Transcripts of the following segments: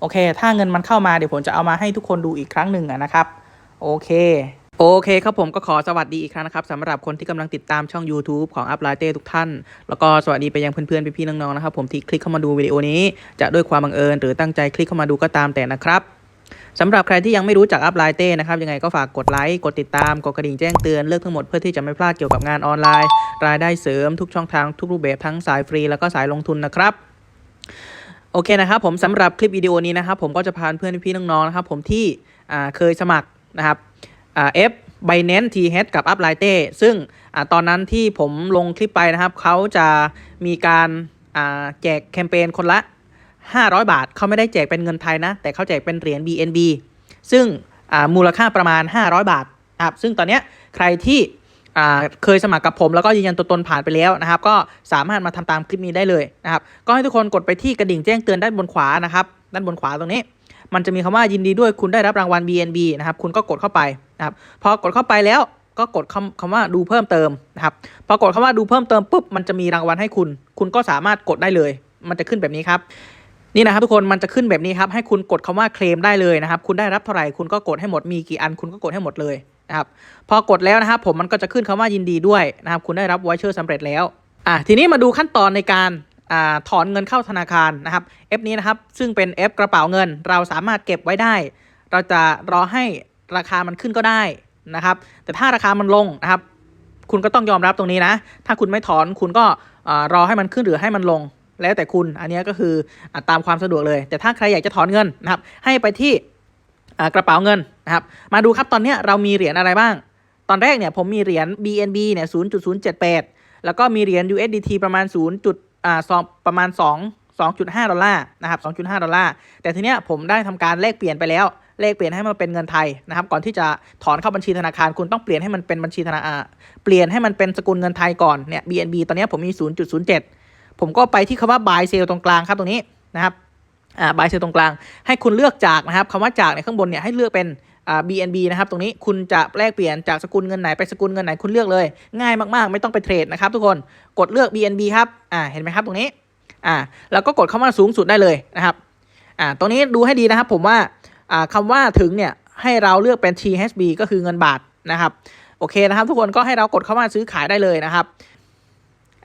โอเค ถ้าเงินมันเข้ามาเดี๋ยวผมจะเอามาให้ทุกคนดูอีกครั้งหนึ่งอะนะครับโอเคโอเคครับผมก็ขอสวัสดีอีกครั้งนะครับสำหรับคนที่กำลังติดตามช่อง YouTube ของ u p l i g h t ทุกท่าน แล้วก็สวัสดีไปยังเพื่อนๆพี่ๆน้องๆนะครับผมที่คลิกเข้ามาดูวิดีโอนี้ จะด้วยความบังเอิญหรือตั้งใจคลิกเข้ามาดูก็ตามแต่นะครับสำหรับใครที่ยังไม่รู้จัก u p l i g h t นะครับยังไงก็ฝากกดไลค์กดติดตามกดกระดิ่งแจ้งเตือนเลือกทั้งหมดเพื่อที่จะไม่พลาดเกี่ยวกับงานออนไลน์ รายได้เสริมทุกช่องทางทุกรูปแบบทั้งสายฟรี แล้วก็สายลงทุนนะครับ โอเคนะครับผมสำหรับคลิปวิดีโอนี้นะครับผมก็จะพาเพื่อนพี่น้องๆนะครับผมที่เคยสมัครนะครับอ่า F Binance TH กับ u p l i g h t ซึ่งอตอนนั้นที่ผมลงคลิปไปนะครับ เขาจะมีการแจกแคมเปญคนละ 500 บาท เขาไม่ได้แจกเป็นเงินไทยนะ แต่เขาแจกเป็นเหรียญ BNB ซึ่งมูลค่าประมาณ 500 บาทครับซึ่งตอนนี้ใครที่ เคยสมัครกับผมแล้วก็ยืนยันตัวตนผ่านไปแล้วนะครับ ก็สามารถมาทำตามคลิปนี้ได้เลยนะครับ ก็ให้ทุกคนกดไปที่กระดิ่งแจ้งเตือนด้านบนขวานะครับ ด้านบนขวาตรงนี้ มันจะมีคำว่ายินดีด้วยคุณได้รับรางวัล BNB นะครับ คุณก็กดเข้าไปนะครับ พอกดเข้าไปแล้วก็กดคำคำว่าดูเพิ่มเติมนะครับ พอกดคำว่าดูเพิ่มเติมปุ๊บ มันจะมีรางวัลให้คุณ คุณก็สามารถกดได้เลย มันจะขึ้นแบบนี้ครับนี่นะครับทุกคนมันจะขึ้นแบบนี้ครับให้คุณกดคำว่าเคลมได้เลยนะครับ คุณได้รับเท่าไหร่คุณก็กดให้หมดมีกี่อัน คุณก็กดให้หมดเลย นะครับพอกดแล้วนะครับผมมันก็จะขึ้นคำว่ายินดีด้วยนะครับคุณได้รับวอเชอร์สำเร็จแล้วอะทีนี้มาดูขั้นตอนในการอ่าถอนเงินเข้าธนาคารนะครับ F นี้นะครับซึ่งเป็น F กระเป๋าเงิน เราสามารถเก็บไว้ได้ เราจะรอให้ราคามันขึ้นก็ได้นะครับแต่ถ้าราคามันลงนะครับคุณก็ต้องยอมรับตรงนี้นะ ถ้าคุณไม่ถอนคุณก็รอให้มันขึ้นหรือให้มันลง แล้วแต่คุณ อันนี้ก็คืออตามความสะดวกเลย แต่ถ้าใครอยากจะถอนเงินนะครับ ให้ไปที่กระเป๋าเงิน นะครับ มาดูครับตอนนี้เรามีเหรียญอะไรบ้าง ตอนแรกเนี่ยผมมีเหรียญ BNB เนี่ย0.078 แล้วก็มีเหรียญ USDT ประมาณ 0. จุดอ่าสองประมาณ 2 2.5 ดอลลาร์นะครับ 2.5 ดอลลาร์ แต่ทีเนี้ยผมได้ทำการแลกเปลี่ยนไปแล้ว แลกเปลี่ยนให้มันเป็นเงินไทยนะครับ ก่อนที่จะถอนเข้าบัญชีธนาคาร คุณต้องเปลี่ยนให้มันเป็นบัญชีธนาคารเปลี่ยนให้มันเป็นสกุลเงินไทยก่อน เนี่ย BNB ตอนนี้ผมมี 0.07 ผมก็ไปที่คำว่า buy sell ตรงกลางครับตรงนี้นะครับ อ่า buy sell ตรงกลาง ให้คุณเลือกจากนะครับคำว่าจากในข้างบนเนี่ยให้เลือกเป็น BNB นะครับตรงนี้คุณจะแลกเปลี่ยนจากสกุลเงินไหนไปสกุลเงินไหนคุณเลือกเลย ง่ายมากๆ ไม่ต้องไปเทรดนะครับทุกคนกดเลือก BNB ครับอ่าเห็นไหมครับตรงนี้อ่าแล้วก็กดคำว่าสูงสุดได้เลยนะครับอ่าตรงนี้ดูให้ดีนะครับผมว่าอ่าคำว่าถึงเนี่ยให้เราเลือกเป็น THB ก็คือเงินบาทนะครับโอเคนะครับ ทุกคนก็ให้เรากดคำว่าซื้อขายได้เลยนะครับ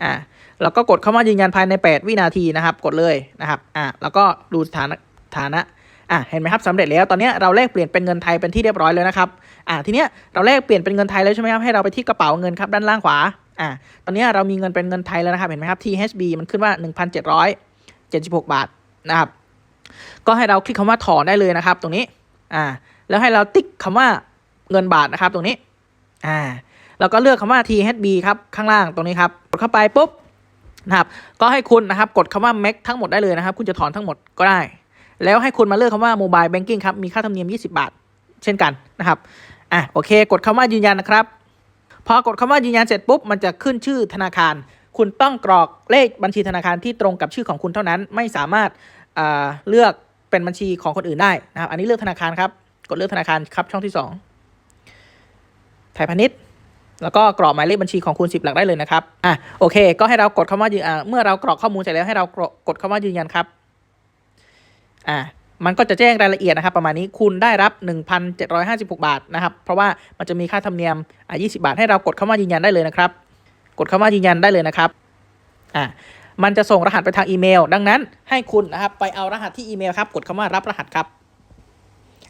อ่าแล้วก็กดคำว่ายืนยันภายใน 8 วินาทีนะครับ กดเลยนะครับอ่าแล้วก็ดูสถานะฐานะ อะเห็นไหมครับสำเร็จแล้วตอนนี้เราแลกเปลี่ยนเป็นเงินไทยเป็นที่เรียบร้อยแล้วนะครับอะทีเนี้ยเราแลกเปลี่ยนเป็นเงินไทยแล้วใช่ไหมครับให้เราไปที่กระเป๋าเงินครับด้านล่างขวาอะตอนนี้เรามีเงินเป็นเงินไทยแล้วนะครับเห็นไหมครับ THB มันขึ้นว่า 1,776 บาทนะครับก็ให้เราคลิกคำว่าถอนได้เลยนะครับ ตรงนี้อ่าแล้วให้เราติ๊กคำว่าเงินบาทนะครับ ตรงนี้อ่าแล้วก็เลือกคำว่า THB ครับข้างล่างตรงนี้ครับกดเข้าไปปุ๊บนะครับก็ให้คุณนะครับกดคำว่า Max ทั้งหมดได้เลยนะครับ คุณจะถอนทั้งหมดก็ได้ แล้วให้คุณมาเลือกคำว่า Mobile Banking ครับ มีค่าธรรมเนียม 20 บาท เช่นกันนะครับ อะโอเค กดคำว่ายืนยันนะครับ พอกดคำว่ายืนยันเสร็จปุ๊บ มันจะขึ้นชื่อธนาคาร คุณต้องกรอกเลขบัญชีธนาคารที่ตรงกับชื่อของคุณเท่านั้น ไม่สามารถอ่าเลือกเป็นบัญชีของคนอื่นได้นะครับ อันนี้เลือกธนาคารครับ กดเลือกธนาคารครับช่องที่2ไทยพาณิชย์แล้วก็กรอกหมายเลขบัญชีของคุณ 10 หลักได้เลยนะครับ อะ โอเค ก็ให้เรากดคำว่ายืนอ่าเมื่อเรากรอกข้อมูลเสร็จแล้วให้เรากดคำว่ายืนยันครับ อ่ามันก็จะแจ้งรายละเอียดนะครับ ประมาณนี้คุณได้รับ 1,756 บาทนะครับ เพราะว่ามันจะมีค่าธรรมเนียมอ่า20 บาท ให้เรากดคำว่ายืนยันได้เลยนะครับ กดคำว่ายืนยันได้เลยนะครับอ่ามันจะส่งรหัสไปทางอีเมล ดังนั้นให้คุณนะครับไปเอารหัสที่อีเมลครับ กดคำว่ารับรหัสครับ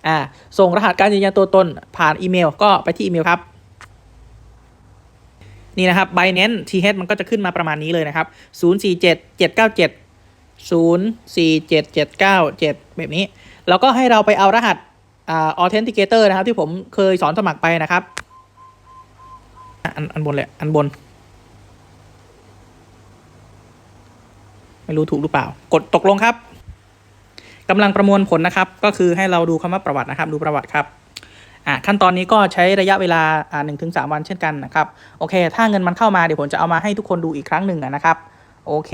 อ่าส่งรหัสการยืนยันตัวตนผ่านอีเมล ก็ไปที่อีเมลครับนี่นะครับ Binance TH มันก็จะขึ้นมาประมาณนี้เลยนะครับ 047 797 ศูนย์สี่เจ็ดเจ็ดเก้าเจ็ดแบบนี้ แล้วก็ให้เราไปเอารหัสอ่า authenticator นะครับ ที่ผมเคยสอนสมัครไปนะครับ อันอันบนเลยอันบน ไม่รู้ถูกหรือเปล่า กดตกลงครับกำลังประมวลผลนะครับ ก็คือให้เราดูคำว่าประวัตินะครับ ดูประวัติครับอะขั้นตอนนี้ก็ใช้ระยะเวลาอ่าหนึ่งถึงสามวันเช่นกันนะครับ โอเค ถ้าเงินมันเข้ามาเดี๋ยวผมจะเอามาให้ทุกคนดูอีกครั้งหนึ่งนะครับ โอเค